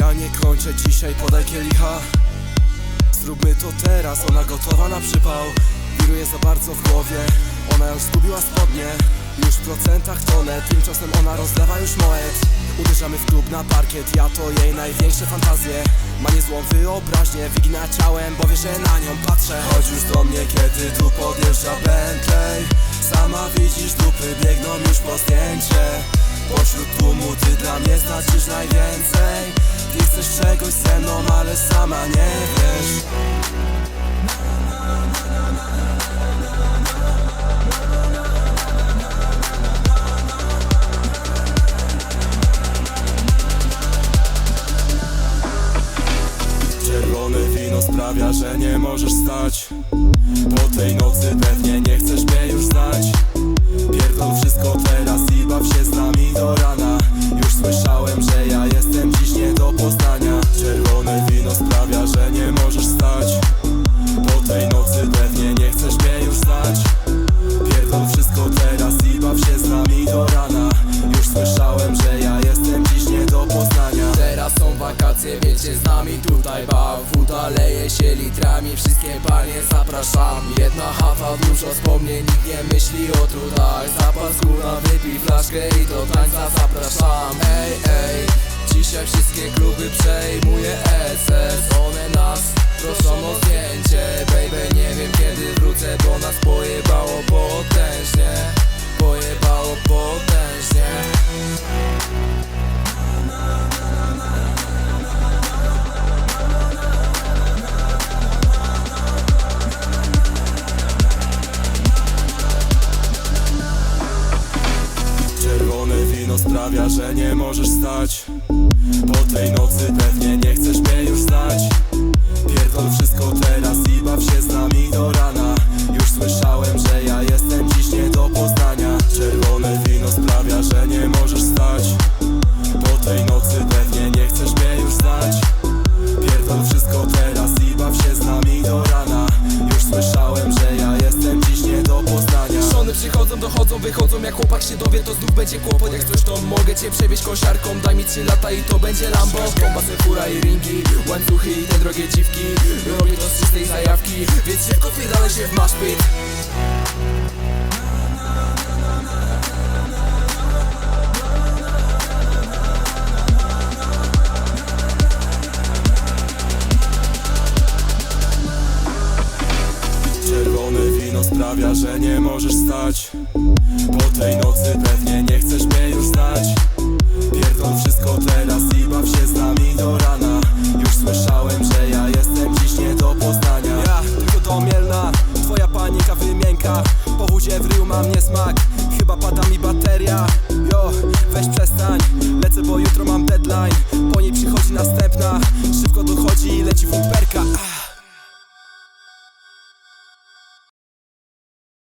Ja nie kończę dzisiaj, podaj kielicha. Zróbmy to teraz, ona gotowa na przypał. Wiruje za bardzo w głowie, ona już zgubiła spodnie. Już w procentach tonę, tymczasem ona rozlewa już moet. Uderzamy w klub na parkiet, ja to jej największe fantazje. Ma niezłą wyobraźnię, wygina ciałem, bo wie, że na nią patrzę. Chodź już do mnie, kiedy tu podjeżdża Bentley. Sama widzisz, dupy biegną już po zdjęcie. Pośród tłumu ty dla mnie znaczysz najwięcej Ty chcesz czegoś ze mną, ale sama nie wiesz. Czerwone wino sprawia, że nie możesz stać. Po tej nocy pewnie nie chcesz mnie już znać. Pierdol wszystko teraz i baw się z nami do rana Woda leje się litrami, wszystkie panie zapraszam. Jedna hafa, dużo wspomnień, nikt nie myśli o trudach. Zapas góra, wypij flaszkę i do tańca zapraszam. Ej, ej, dzisiaj wszystkie kluby przejmuje że nie możesz stać. Po tej nocy pewnie nie chcesz mnie już znać Pierdol wszystko teraz i baw się z nami do rana dochodzą, wychodzą Jak chłopak się dowie, to znów będzie kłopot. Jak coś to mogę cię przewieźć kosiarką Daj mi 3 lata i to będzie Lambo. Bomba, fura i ringi Łańcuchy i te drogie dziwki. Robię to z czystej zajawki Więc szybko wpierdalaj się w maszpit sprawia, że nie możesz stać Po tej nocy pewnie nie chcesz mnie już znać. Pierdol wszystko teraz i baw się z nami do rana. Już słyszałem, że ja jestem dziś nie do poznania. Ja, tylko do Mielna, twoja panika wymienka Po wódzie w ryju mam niesmak, chyba pada mi bateria. Jo, weź przestań, lecę bo jutro mam deadline. Po niej przychodzi następna, szybko dochodzi